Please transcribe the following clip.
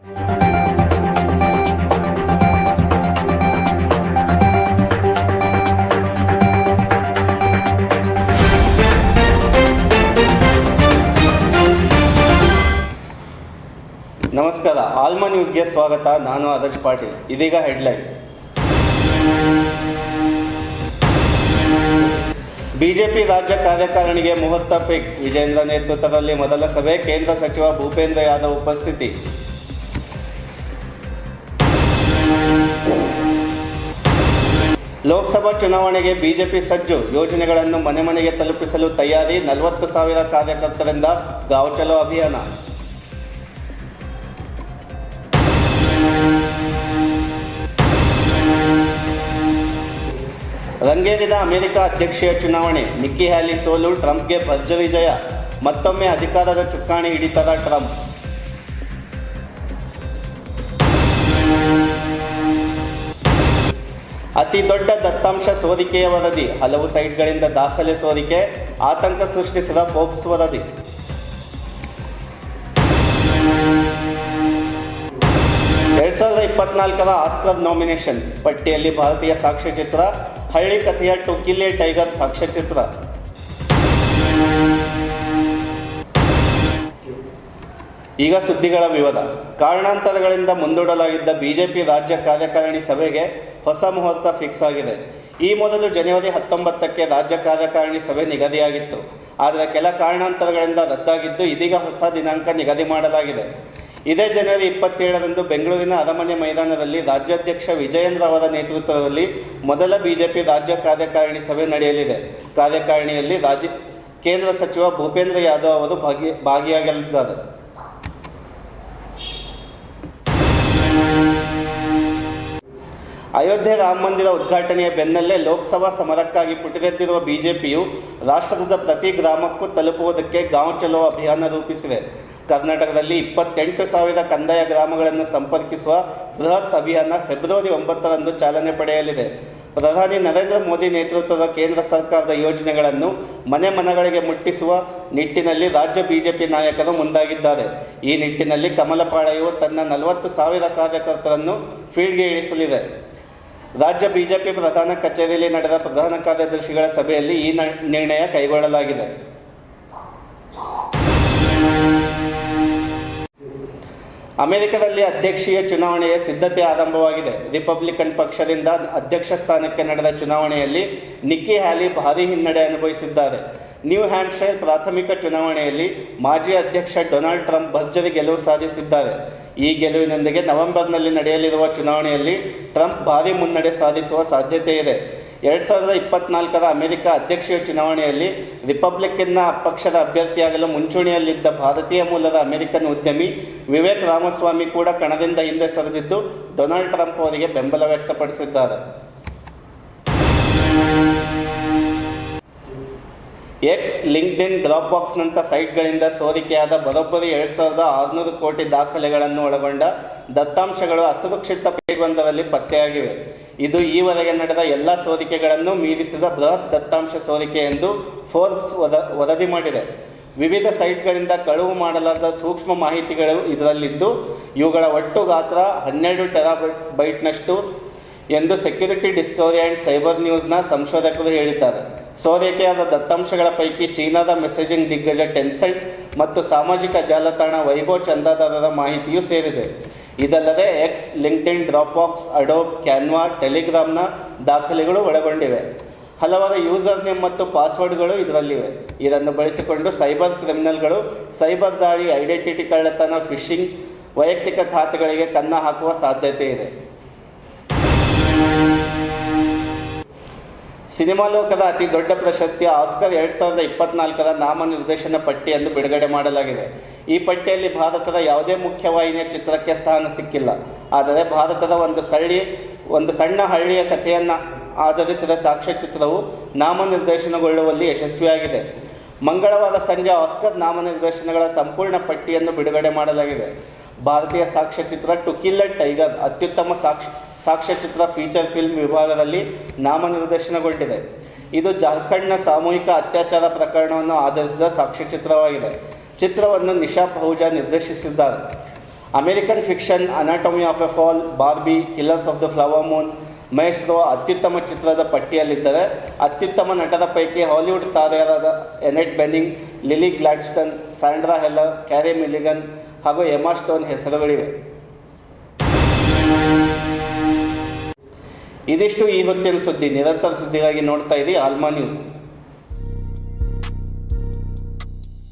ನಮಸ್ಕಾರ, ಆಲ್ಮಾ ನ್ಯೂಸ್ಗೆ ಸ್ವಾಗತ. ನಾನು ಆದರ್ಶ್ ಪಾಟೀಲ್. ಇದೀಗ ಹೆಡ್ಲೈನ್ಸ್. ಬಿಜೆಪಿ ರಾಜ್ಯ ಕಾರ್ಯಕಾರಿಣಿಗೆ ಮುಹೂರ್ತ ಫಿಕ್ಸ್. ವಿಜೇಂದ್ರ ನೇತೃತ್ವದಲ್ಲಿ ಮೊದಲ ಸಭೆ. ಕೇಂದ್ರ ಸಚಿವ ಭೂಪೇಂದ್ರ ಯಾದವ್ ಉಪಸ್ಥಿತಿ. ಲೋಕಸಭಾ ಚುನಾವಣೆಗೆ ಬಿಜೆಪಿ ಸಜ್ಜು. ಯೋಜನೆಗಳನ್ನು ಮನೆ ಮನೆಗೆ ತಲುಪಿಸಲು ತಯಾರಿ. ನಲವತ್ತು ಸಾವಿರ ಕಾರ್ಯಕರ್ತರಿಂದ ಗಾವಚಲೋ ಚಲೋ ಅಭಿಯಾನ. ರಂಗೇರಿದ ಅಮೆರಿಕ ಅಧ್ಯಕ್ಷೀಯ ಚುನಾವಣೆ. ನಿಕ್ಕಿ ಹ್ಯಾಲಿ ಸೋಲು, ಟ್ರಂಪ್ಗೆ ಭರ್ಜರಿ ಜಯ. ಮತ್ತೊಮ್ಮೆ ಅಧಿಕಾರದ ಚುಕ್ಕಾಣಿ ಹಿಡಿತದ ಟ್ರಂಪ್. ಅತಿ ದೊಡ್ಡ ದತ್ತಾಂಶ ಸೋರಿಕೆಯ ವರದಿ. ಹಲವು ಸೈಟ್ಗಳಿಂದ ದಾಖಲೆ ಸೋರಿಕೆ, ಆತಂಕ ಸೃಷ್ಟಿಸಿದ ಫೋಬ್ಸ್ ವರದಿ. ಎರಡ್ ಸಾವಿರದ ಇಪ್ಪತ್ನಾಲ್ಕರ ಆಸ್ಕರ್ ನಾಮಿನೇಷನ್ಸ್. ಪಟ್ಟಿಯಲ್ಲಿ ಭಾರತೀಯ ಸಾಕ್ಷ್ಯಚಿತ್ರ, ಹಳ್ಳಿ ಕಥೆಯ ಟುಕಿಲೆ ಟೈಗರ್ ಸಾಕ್ಷ್ಯಚಿತ್ರ. ಈಗ ಸುದ್ದಿಗಳ ವಿವರ ಕಾರಣಾಂತರಗಳಿಂದ ಮುಂದೂಡಲಾಗಿದ್ದ ಬಿಜೆಪಿ ರಾಜ್ಯ ಕಾರ್ಯಕಾರಿಣಿ ಸಭೆಗೆ ಹೊಸ ಮುಹೂರ್ತ ಫಿಕ್ಸ್ ಆಗಿದೆ. ಈ ಮೊದಲು ಜನವರಿ ಹತ್ತೊಂಬತ್ತಕ್ಕೆ ರಾಜ್ಯ ಕಾರ್ಯಕಾರಿಣಿ ಸಭೆ ನಿಗದಿಯಾಗಿತ್ತು. ಆದರೆ ಕೆಲ ಕಾರಣಾಂತರಗಳಿಂದ ರದ್ದಾಗಿದ್ದು ಇದೀಗ ಹೊಸ ದಿನಾಂಕ ನಿಗದಿ ಮಾಡಲಾಗಿದೆ. ಇದೇ ಜನವರಿ ಇಪ್ಪತ್ತೇಳರಂದು ಬೆಂಗಳೂರಿನ ಅರಮನೆ ಮೈದಾನದಲ್ಲಿ ರಾಜ್ಯಾಧ್ಯಕ್ಷ ವಿಜಯೇಂದ್ರ ಅವರ ನೇತೃತ್ವದಲ್ಲಿ ಮೊದಲ ಬಿಜೆಪಿ ರಾಜ್ಯ ಕಾರ್ಯಕಾರಿಣಿ ಸಭೆ ನಡೆಯಲಿದೆ. ಕಾರ್ಯಕಾರಿಣಿಯಲ್ಲಿ ರಾಜ್ಯ ಕೇಂದ್ರ ಸಚಿವ ಭೂಪೇಂದ್ರ ಯಾದವ್ ಅವರು ಭಾಗಿ, ಭಾಗಿಯಾಗಲಿದ್ದಾರೆ. ಅಯೋಧ್ಯೆ ರಾಮ ಮಂದಿರ ಉದ್ಘಾಟನೆಯ ಬೆನ್ನಲ್ಲೇ ಲೋಕಸಭಾ ಸಮರಕ್ಕಾಗಿ ಪುಟಿದೆದ್ದಿರುವ ಬಿಜೆಪಿಯು ರಾಷ್ಟ್ರದ ಪ್ರತಿ ಗ್ರಾಮಕ್ಕೂ ತಲುಪುವುದಕ್ಕೆ ಗಾಂವ್ ಚಲೋ ಅಭಿಯಾನ ರೂಪಿಸಿದೆ. ಕರ್ನಾಟಕದಲ್ಲಿ ಇಪ್ಪತ್ತೆಂಟು ಸಾವಿರ ಕಂದಾಯ ಗ್ರಾಮಗಳನ್ನು ಸಂಪರ್ಕಿಸುವ ಬೃಹತ್ ಅಭಿಯಾನ ಫೆಬ್ರವರಿ ಒಂಬತ್ತರಂದು ಚಾಲನೆ ಪಡೆಯಲಿದೆ. ಪ್ರಧಾನಿ ನರೇಂದ್ರ ಮೋದಿ ನೇತೃತ್ವದ ಕೇಂದ್ರ ಸರ್ಕಾರದ ಯೋಜನೆಗಳನ್ನು ಮನೆ ಮನಗಳಿಗೆ ಮುಟ್ಟಿಸುವ ನಿಟ್ಟಿನಲ್ಲಿ ರಾಜ್ಯ ಬಿಜೆಪಿ ನಾಯಕರು ಮುಂದಾಗಿದ್ದಾರೆ. ಈ ನಿಟ್ಟಿನಲ್ಲಿ ಕಮಲಪಾಳೆಯು ತನ್ನ ನಲವತ್ತು ಸಾವಿರ ಕಾರ್ಯಕರ್ತರನ್ನು ಫೀಲ್ಡ್ಗೆ ಇಳಿಸಲಿದೆ. ರಾಜ್ಯ ಬಿಜೆಪಿ ಪ್ರಧಾನ ಕಚೇರಿಯಲ್ಲಿ ನಡೆದ ಪ್ರಧಾನ ಕಾರ್ಯದರ್ಶಿಗಳ ಸಭೆಯಲ್ಲಿ ಈ ನಿರ್ಣಯ ಕೈಗೊಳ್ಳಲಾಗಿದೆ. ಅಮೆರಿಕದಲ್ಲಿ ಅಧ್ಯಕ್ಷೀಯ ಚುನಾವಣೆಯ ಸಿದ್ಧತೆ ಆರಂಭವಾಗಿದೆ. ರಿಪಬ್ಲಿಕನ್ ಪಕ್ಷದಿಂದ ಅಧ್ಯಕ್ಷ ಸ್ಥಾನಕ್ಕೆ ನಡೆದ ಚುನಾವಣೆಯಲ್ಲಿ ನಿಕ್ಕಿ ಹ್ಯಾಲಿ ಭಾರೀ ಹಿನ್ನಡೆ ಅನುಭವಿಸಿದ್ದಾರೆ. ನ್ಯೂ ಹ್ಯಾಂಪ್ಶೈರ್ ಪ್ರಾಥಮಿಕ ಚುನಾವಣೆಯಲ್ಲಿ ಮಾಜಿ ಅಧ್ಯಕ್ಷ ಡೊನಾಲ್ಡ್ ಟ್ರಂಪ್ ಭರ್ಜರಿ ಗೆಲುವು ಸಾಧಿಸಿದ್ದಾರೆ. ಈ ಗೆಲುವಿನೊಂದಿಗೆ ನವೆಂಬರ್ನಲ್ಲಿ ನಡೆಯಲಿರುವ ಚುನಾವಣೆಯಲ್ಲಿ ಟ್ರಂಪ್ ಭಾರೀ ಮುನ್ನಡೆ ಸಾಧಿಸುವ ಸಾಧ್ಯತೆ ಇದೆ. ಎರಡು ಸಾವಿರದ ಇಪ್ಪತ್ನಾಲ್ಕರ ಅಮೆರಿಕ ಅಧ್ಯಕ್ಷೀಯ ಚುನಾವಣೆಯಲ್ಲಿ ರಿಪಬ್ಲಿಕನ್ನ ಪಕ್ಷದ ಅಭ್ಯರ್ಥಿಯಾಗಲು ಮುಂಚೂಣಿಯಲ್ಲಿದ್ದ ಭಾರತೀಯ ಮೂಲದ ಅಮೆರಿಕನ್ ಉದ್ಯಮಿ ವಿವೇಕ್ ರಾಮಸ್ವಾಮಿ ಕೂಡ ಕಣದಿಂದ ಹಿಂದೆ ಸರಿದಿದ್ದು, ಡೊನಾಲ್ಡ್ ಟ್ರಂಪ್ ಅವರಿಗೆ ಬೆಂಬಲ ವ್ಯಕ್ತಪಡಿಸಿದ್ದಾರೆ. ಎಕ್ಸ್ ಲಿಂಕ್ಡ್ಇನ್ ಡ್ರಾಪ್ ಬಾಕ್ಸ್ನಂಥ ಸೈಟ್ಗಳಿಂದ ಸೋರಿಕೆಯಾದ ಬರೋಬ್ಬರಿ ಎರಡು ಸಾವಿರದ ಆರುನೂರು ಕೋಟಿ ದಾಖಲೆಗಳನ್ನು ಒಳಗೊಂಡ ದತ್ತಾಂಶಗಳು ಅಸುರಕ್ಷಿತ ಪೇಜ್ವೊಂದರಲ್ಲಿ ಪತ್ತೆಯಾಗಿವೆ. ಇದು ಈವರೆಗೆ ನಡೆದ ಎಲ್ಲ ಸೋರಿಕೆಗಳನ್ನು ಮೀರಿಸಿದ ಬೃಹತ್ ದತ್ತಾಂಶ ಸೋರಿಕೆ ಎಂದು ಫೋರ್ಬ್ಸ್ ವದ, ವರದಿ ಮಾಡಿದೆ. ವಿವಿಧ ಸೈಟ್ಗಳಿಂದ ಕಳುವು ಮಾಡಲಾದ ಸೂಕ್ಷ್ಮ ಮಾಹಿತಿಗಳು ಇದರಲ್ಲಿದ್ದು, ಇವುಗಳ ಒಟ್ಟು ಗಾತ್ರ ಹನ್ನೆರಡು ಟೆರಾಬೈಟ್ನಷ್ಟು ಬೈಟ್ನಷ್ಟು ಎಂದು ಸೆಕ್ಯುರಿಟಿ ಡಿಸ್ಕವರಿ ಆ್ಯಂಡ್ ಸೈಬರ್ ನ್ಯೂಸ್ನ ಸಂಶೋಧಕರು ಹೇಳಿದ್ದಾರೆ. ಸೋರಿಕೆಯಾದ ದತ್ತಾಂಶಗಳ ಪೈಕಿ ಚೀನಾದ ಮೆಸೇಜಿಂಗ್ ದಿಗ್ಗಜ ಟೆನ್ಸೆಂಟ್ ಮತ್ತು ಸಾಮಾಜಿಕ ಜಾಲತಾಣ ವೈಭವ್ ಚಂದಾದಾರರ ಮಾಹಿತಿಯೂ ಸೇರಿದೆ. ಇದಲ್ಲದೆ X LinkedIn Dropbox Adobe Canva ಟೆಲಿಗ್ರಾಮ್ನ ದಾಖಲೆಗಳು ಒಳಗೊಂಡಿವೆ. ಹಲವಾರು ಯೂಸರ್ ನೇಮ್ ಮತ್ತು ಪಾಸ್ವರ್ಡ್ಗಳು ಇದರಲ್ಲಿವೆ. ಇದನ್ನು ಬಳಸಿಕೊಂಡು ಸೈಬರ್ ಕ್ರಿಮಿನಲ್ಗಳು, ಸೈಬರ್ ದಾಳಿ, ಐಡೆಂಟಿಟಿ ಕಳ್ಳತನ, ಫಿಶಿಂಗ್, ವೈಯಕ್ತಿಕ ಖಾತೆಗಳಿಗೆ ಕನ್ನ ಹಾಕುವ ಸಾಧ್ಯತೆ ಇದೆ. ಸಿನಿಮಾ ಲೋಕದ ಅತಿ ದೊಡ್ಡ ಪ್ರಶಸ್ತಿ ಆಸ್ಕರ್ ಎರಡು ಸಾವಿರದ ಇಪ್ಪತ್ನಾಲ್ಕರ ನಾಮನಿರ್ದೇಶನ ಪಟ್ಟಿಯನ್ನು ಬಿಡುಗಡೆ ಮಾಡಲಾಗಿದೆ. ಈ ಪಟ್ಟಿಯಲ್ಲಿ ಭಾರತದ ಯಾವುದೇ ಮುಖ್ಯವಾಹಿನಿಯ ಚಿತ್ರಕ್ಕೆ ಸ್ಥಾನ ಸಿಕ್ಕಿಲ್ಲ. ಆದರೆ ಭಾರತದ ಒಂದು ಸಳ್ಳಿ, ಒಂದು ಸಣ್ಣ ಹಳ್ಳಿಯ ಕಥೆಯನ್ನು ಆಧರಿಸಿದ ಸಾಕ್ಷ್ಯಚಿತ್ರವು ನಾಮನಿರ್ದೇಶನಗೊಳ್ಳುವಲ್ಲಿ ಯಶಸ್ವಿಯಾಗಿದೆ. ಮಂಗಳವಾರ ಸಂಜೆ ಆಸ್ಕರ್ ನಾಮನಿರ್ದೇಶನಗಳ ಸಂಪೂರ್ಣ ಪಟ್ಟಿಯನ್ನು ಬಿಡುಗಡೆ ಮಾಡಲಾಗಿದೆ. ಭಾರತೀಯ ಸಾಕ್ಷ್ಯಚಿತ್ರ ಟು ಕಿಲ್ ಟೈಗರ್ ಅತ್ಯುತ್ತಮ ಸಾಕ್ಷ, ಸಾಕ್ಷ್ಯಚಿತ್ರ ಫೀಚರ್ ಫಿಲ್ಮ್ ವಿಭಾಗದಲ್ಲಿ ನಾಮನಿರ್ದೇಶನಗೊಂಡಿದೆ. ಇದು ಜಾರ್ಖಂಡ್ನ ಸಾಮೂಹಿಕ ಅತ್ಯಾಚಾರ ಪ್ರಕರಣವನ್ನು ಆಧರಿಸಿದ ಸಾಕ್ಷ್ಯಚಿತ್ರವಾಗಿದೆ. ಚಿತ್ರವನ್ನು ನಿಶಾ ಪಹುಜಾ ನಿರ್ದೇಶಿಸಿದ್ದಾರೆ. American Fiction Anatomy of a Fall Barbie Killers of the Flower Moon Mahesh ಅತ್ಯುತ್ತಮ ಚಿತ್ರದ ಪಟ್ಟಿಯಲ್ಲಿದ್ದರೆ ಅತ್ಯುತ್ತಮ ನಟರ ಪೈಕಿ Hollywood ತಾರೆಯರಾದ Annette Bening Lily Gladstone, Sandra Huller, Carey Mulligan ಹಾಗೂ ಎಮಾಸ್ಟೋನ್ ಹೆಸರುಗಳಿವೆ. ಇದಿಷ್ಟು ಈ ಹೊತ್ತಿನ ಸುದ್ದಿ. ನಿರಂತರ ಸುದ್ದಿಗಾಗಿ ನೋಡ್ತಾ ಇದ್ದೀವಿ ಆಲ್ಮಾ ನ್ಯೂಸ್.